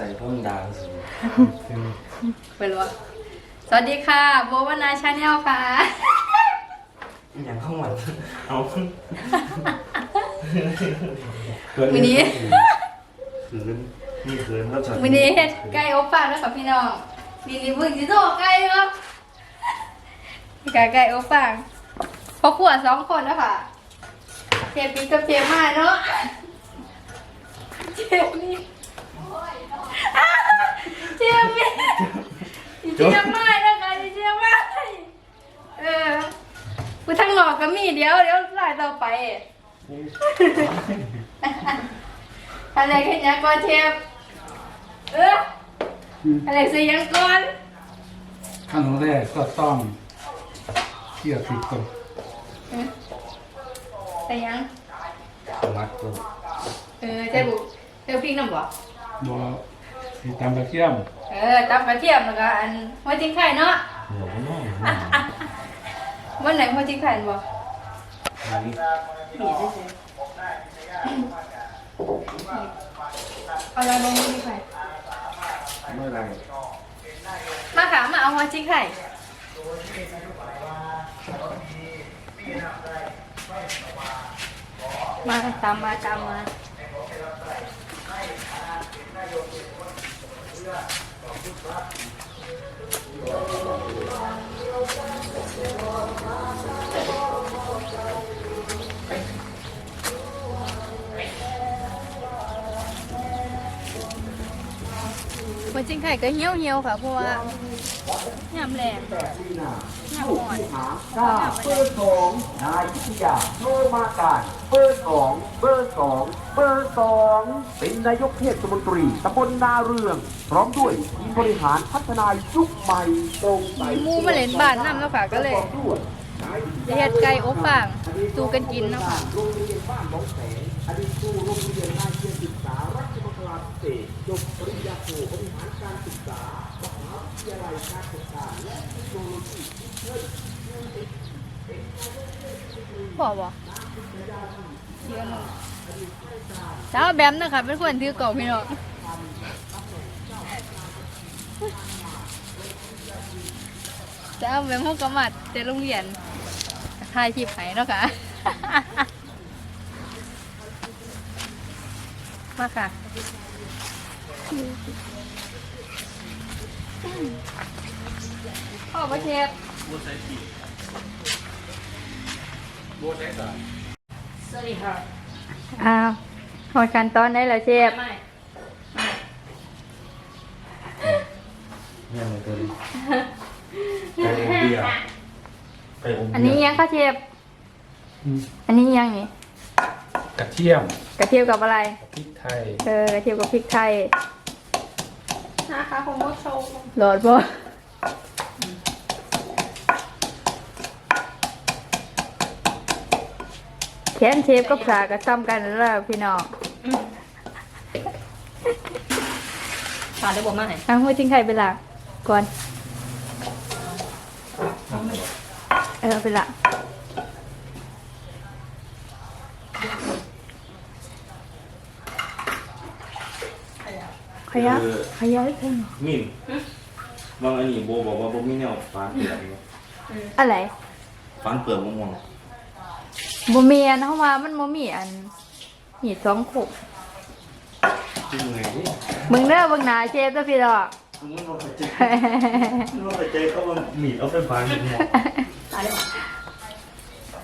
ใส่เพิ่มดาวสิไปรู้ว่าสวัสดีค่ะโบวนาชาแนลค่ะ อย่างข้างหลังเอาวันนี้ขืนมีขืนแล้วจอดวันนี้เฮ็ดไก่อบฟางแล้วค่ะพี่น้องนี่นี่เพิ่งสิโตไก่เนาะไก่ไก่อบฟางพอขวดสองคนแล้วค่ะเจปีกับเจมาเนาะเจนี่ เจมีเจมานะคะเจมาเออกูทั้งหลอกก็มีเดี๋ยวเดี๋ยวสายต่อไปอะไรแค่นี้ก่อนเชฟเอออะไรสิยังก่อนขั้นตอนแรกก็ต้องเคี่ยวพริกก่อนเออแต่ยังมัดตัวเออเจ๊บุเธอพริกน้ำบ่บัวสีตำกระเทียมเออตำกระเทียมแล้วก็อันหัวจิ้งไข่เนาะเหนียวแน่วันไหนหัวจิ้งไข่บ่อันนี้นี่ได้สิเอาละลงหัวจิ้งไข่เมื่อไรมาค่ะมาเอาหัวจิ้งไข่มาตามมาตามมา はい หัวจิ้งไข่ก็เหี่ยวเหี่ยวๆค่ะเพราะว่ายำแรงยำอ่อนเก้าเบอร์สองนายพิทยาโนมาการเบอร์สองเบอร์สองเบอร์สองเป็นนายกเทศมนตรีตำบลนาเรือง พร้อมด้วยทีมบริหารพัฒนายุคใหม่ตรงใสมีหมูมาเล่นบ้านน้ำแล้วค่ะก็เลยด้วยนายจะเฮ็ดไก่อบฟางสู่กันกินเนาะค่ะโรงเรียนบ้านหนองแสงอดีตครูโรงเรียนนายเรียนศึกษา ษจบปริญญาโทบริหารการศึกษามหาวิทยาลัยการศึกษาและเทคโนโลยีพอบ่เดี๋ยวหนึงสาวแบมนะคะเป็นคนถือกล่องพี่น้องสาวแบมเขาก็มาแต่โรงเรียนถ่ายคลิปให้เนาะค่ะมาค่ะ พ่อประเชฟสวัสดีค่ะอ้าวหอดขั้นตอนได้แล้วเชฟเนี่ยมันเป็นไก่อบเบียร์ไก่อบเบียร์อันนี้ยังคะเชฟอันนี้ยังนี่กระเทียมกระเทียมกับอะไร พริกไทย เออกระเทียมกับพริกไทย นะคะของมดโชว์หลอดบ่แขนเชฟกับสากระซ้ำกันแล้วพี่น้องผ่านได้บอกมาไหนเอาหัวจิ้งไข่ไปละก่อน เออเอาไปละ ขยับขยับให้เพิ่มมินบางอันนี้โบบอกว่าโบมีแนวฟานเปลือกเลยอะไรฟานเปลือกมะม่วงบ่มีอันเพราะว่ามันบ่มีอันหีดสองขบจริงไงดิเบิ่งเด้อเบิ่งหน้าเชฟเด้อพี่ดอกมึงเราไปเจอเราไปเจอเขาว่าหมีเอาไปฟานมะม่วงตายได้บอก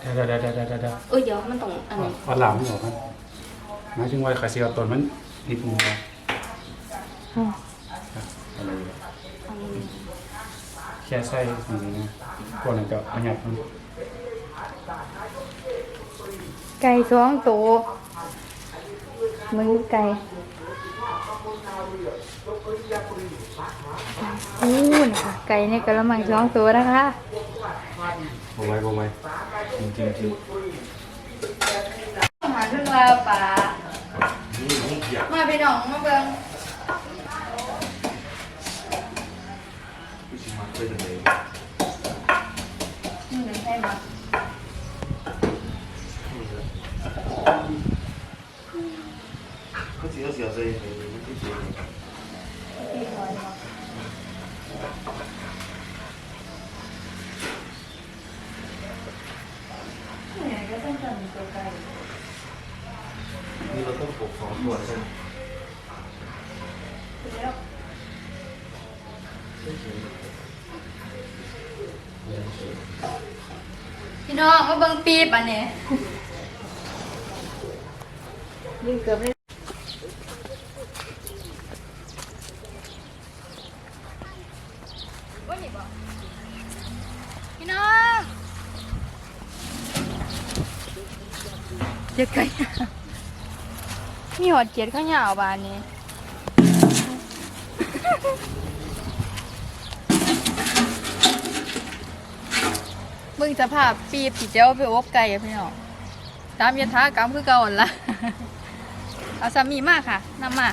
เดี๋ยวเดี๋ยวเดี๋ยวเดี๋ยวเดี๋ยวเออเดี๋ยวมันต้องอันนี้วันหลังไม่ออกมันหมายถึงว่าขาเสียวต้นมันนิดนึงนะ อะไรแค่ใส่อย่างนี้พวกนั้นก็ประหยัดมันไก่สองตัวมึงไก่อู้นะคะไก่ในกระมังสองตัวนะคะโบไว้โบไว้จริงจริงจริงหาขึ้นมาป่ามาพี่น้องมาเบิ่ง พี่ชิมาเป็นยังไงนี่เป็นไงมาเขาเสียเสียใจเลยไพี่น้องมาเบิ่งปีบอันนี้ยิงเกือบเลยว่านี่บ่พี่น้องเจ็ดไก่มีหอดเจ็ดข้าวเหนียวบานนี้ เบิ่งสภาพปีบที่เจ้าไปอบไก่อะพี่น้องตามยถากรรมคือเก่าหั่นละเอาสามีมากค่ะนำมา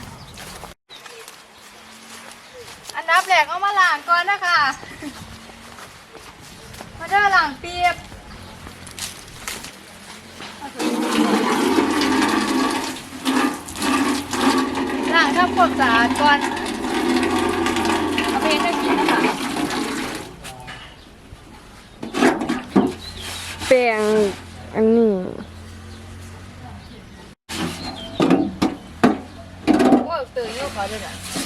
อันดับแรกเอามาล้างก่อนนะคะมาเด้อล้างปีบล้างทำความสะอาดก่อน เอาไปให้กินนะคะ แปลงอันนี้ว่าตื่นโยกว่าด้วยนะ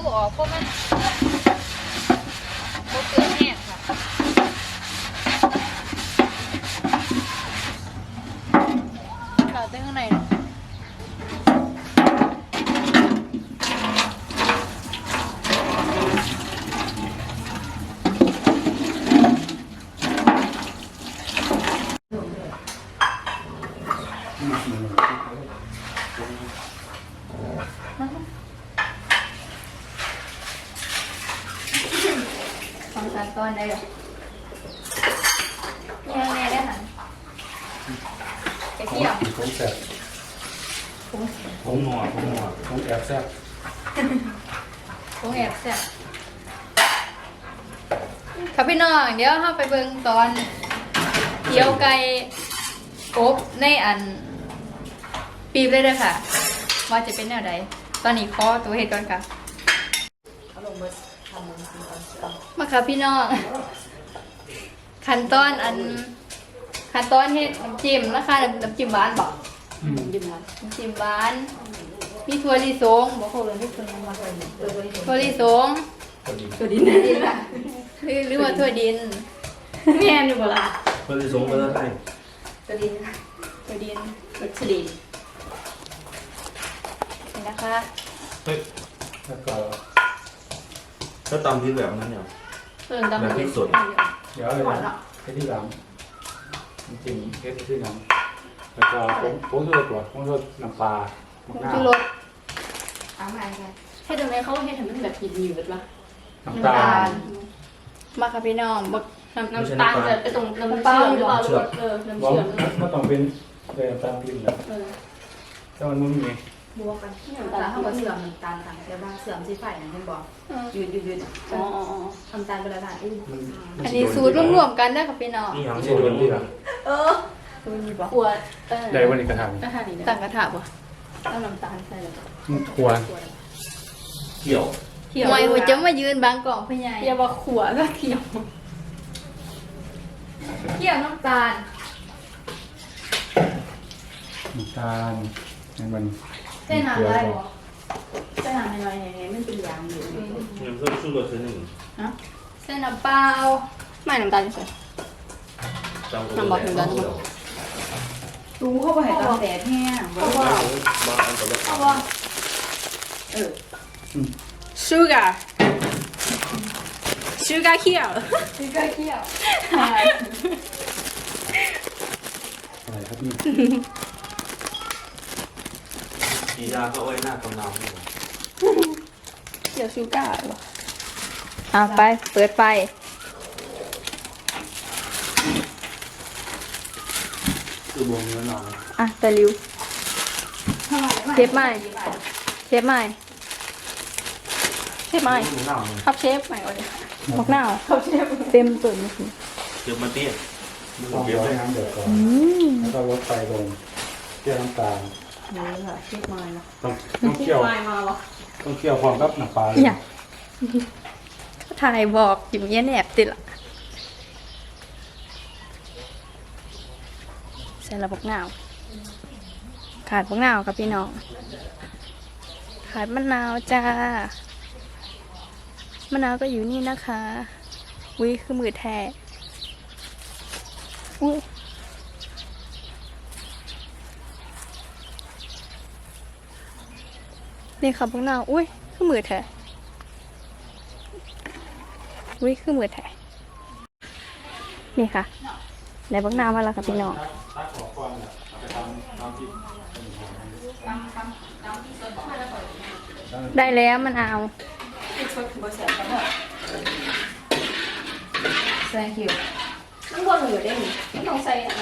ถูถูออกเพราะมันโบเปลือกแห้งค่ะเราเต้นข้างในนะ การตอนได้เหรอยังไงได้หันไปเที่ยวผมแซ่บผมหนวดผมหนวดผมแอบแซ่บคงแอบแซ่บค่ะพี่น้องเดี๋ยวเราไปเบิ่งตอนเคี่ยวไก่อบในอัน ปีบเลยเด้อค่ะ ว่าจะเป็นแนวใดตอนนี้ขอตัวเห็ดก่อนค่ะ มาค่ะพี่น้อง ขั้นตอนอัน ขั้นตอนเห็ดน้ำจิ้มนะคะน้ำน้ำจิ้มหวานบอกอืมน้ำจิ้มหวานมีถั่วลิสงบอกเขาเลยที่ถั่วลิสงถั่วลิสงตัวดินหรือหรือว่าถั่วดินแม่นอยู่บ่ล่ะเพื่อนที่สงเพื่อนไทยตัวดินถั่วดินวัชรีนี่นะคะเฮ้ยแล้วก็ ถ้าตำที่แบบนั้นเนี่ย เพิ่นดำแบบที่สุดเดี๋ยวเลยนะแค่ที่หลังจริงๆแค่ที่หลังแล้วก็ผมผมรู้ตัวผมรู้น้ำปลาหมักหน้าชูรสถามมากันเฮ็ดจังไดเขาเฮ็ดให้มันแบบหยืดๆวะน้ำตาลมาค่ะพี่น้องบักน้น้ำตาลจะไปตรงน้ำเชื่อมหรือเปล่าเออน้ำบอกเชื่อมมันต้องเป็นเป็นน้ำตาลพิมพ์นะเออแต่มันไม่มี บวกกันน้ำตาลเขาก็เสื่อมน้ำตาลต่างแต่ว่าเสื่อมสิไฟนั่นเห็นบ่ำยืดยืดยืดอ๋ออ๋อน้ำตาลเป็นอะไรอืออันนี้สูตรรวมๆกันได้อค่ะพี่น้องนี่ยังไม่ไม่ใช่ใช่โดโดนนที่ที่หหลัลังงเออสูตรนี้ปะขวดเออได้วันนี้กระถางกระทะนี่นะต่างกระถาปะเอาน้ำตาลใส่เลยทัวร์เกี่ยวเขียวหวยหัวจะมายืนบางกล่องพี่ใหญ่อย่าว่าขวดก็เขียวเคี่ยวน้ำตาลน้ำตาลให้มัน เส้นน้ำอะไรบ่จะทำยังไงอย่างนี้มันเป็นยางอยู่ยังเพิ่มชูรสหนึ่งเส้นน้ำเปล่าไม่น้ำตาลใส่จำน้ำบอกถึงแล้วน้ำบอกรู้เข้าไปให้ตาแดดแห้งบางบางอันตรายเอาบ่เออ sugar sugar เขียวพี่ก็เคี่ยวอะไรครับนี่ กีฬาก็ไว้หน้าตำนานนี่เขียว sugar เหรออะไป เปิดไฟลคือบวงเนื้อหน่อยอะแต่ริว เชฟใหม่ เชฟใหม่ เชฟใหม่หมูหน่าครับเชฟใหม่ก่อนเลยบอกหน้าครับเชฟเต็มตุ่นเลยสิเดี๋ยวมาเตี้ย ต้องร้อยน้ำเดือดก่อน อืม แล้วก็ลดไฟลงเคี่ยวน้ำตาล นี่ค่ะเช็คมาแล้วต้องต้องเคี่ยว มามาเหรอต้องเคี่ยวพร้อมกับน้ำปลาอย่าถ่ายบอกอยู่เงี้ยแนบติดละใส่ระบอกหนาว ขาดบักหนาวครับพี่น้อง ขาดมะนาวจ้ามะนาวก็อยู่นี่นะคะอุ้ยคือมือแท้อุ้ย นี่ค่ะบักหนาวอุ้ยคือมือแท้อุ้ยคือมือแท้นี่ค่ะได้บักหนาวมาแล้วค่ะพี่น้องตักหัวควันเนี่ยเอาไปทำน้ำพริกได้แล้วมันเอาแซงคิวมันบนเหลือได้หนิไม่ต้องใส่อะไร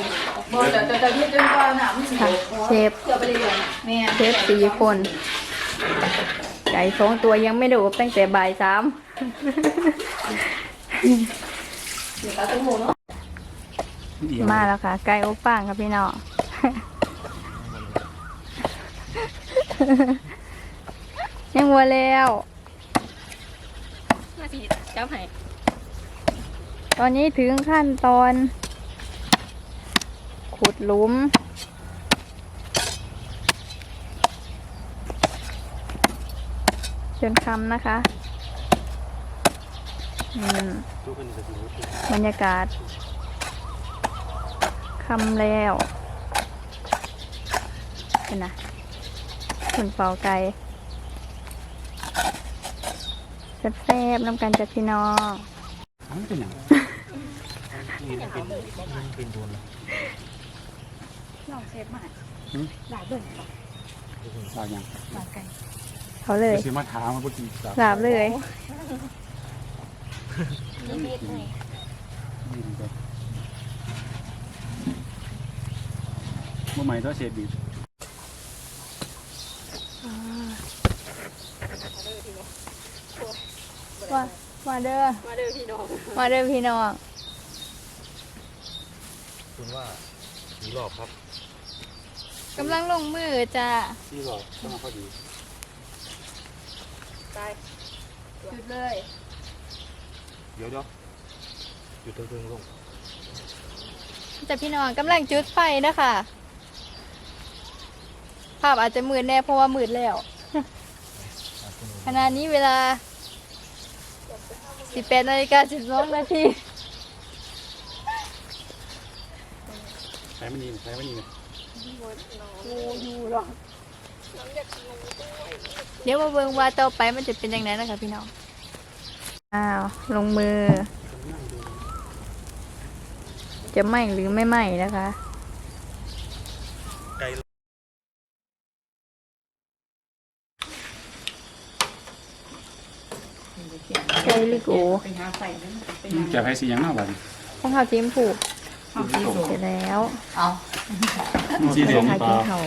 บอจะจะจะยืดจนกว่าหนามสิค่ะเชฟเกี่ยวไปเรื่อยๆแม่เชฟสี่คนไก่สองตัวยังไม่ดูตั้งแต่บ่ายสามเดี๋ยวตาตุ้งหมูเนาะมาแล้วค่ะ ไก่อบฟางครับพี่น้องยังวัวแล้วมาสิจับให้ตอนนี้ถึงขั้นตอน ขุดหลุม จนคำนะคะอืมบรรยากาศคำแล้วเห็นนะคุณเป่าไก่แซ่บๆน้ำกันจัดพี่น้องมันเป็นอย่างนี่เป็นเป็นโดนน้องเชฟมาหลายอย่าง เขาเลยไปซื้อมาถามมาพูดจริงครับลาบเลยเมื่อใหม่ต้องเสียบีว่ามาเด้อมาเด้อพี่น้องมาเด้อพี่น้องคุณว่ากี่รอบครับกำลังลงมือจ้าที่บอกต้องมาพอดี หยุดเลยเดี๋ยวเดี๋ยวอยู่ตรงๆลงแต่พี่น้องกำลังจุดไฟนะคะภาพอาจจะมืดแน่เพราะว่ามืดแล้วขณะนี้เวลา 18นาฬิกา12นาทีใช้ไม่ดีใช้ไม่ดีเลย เดี๋ยวมาเบิ่งว่าต่อไปมันจะเป็นยังไงนะคะพี่น้อง อ้าว ลงมือ จะไหมหรือไม่ไหมนะคะ ไก่ใช่ลิโกไปหาใส่นั่นไปอืหามจะให้สีอย่างหน้าบ้านต้องข้าวจิ้มผูกเอาสีสูงเสร็จแล้วเอาสีเหลืองข้าวเปล่าจิ้มเขา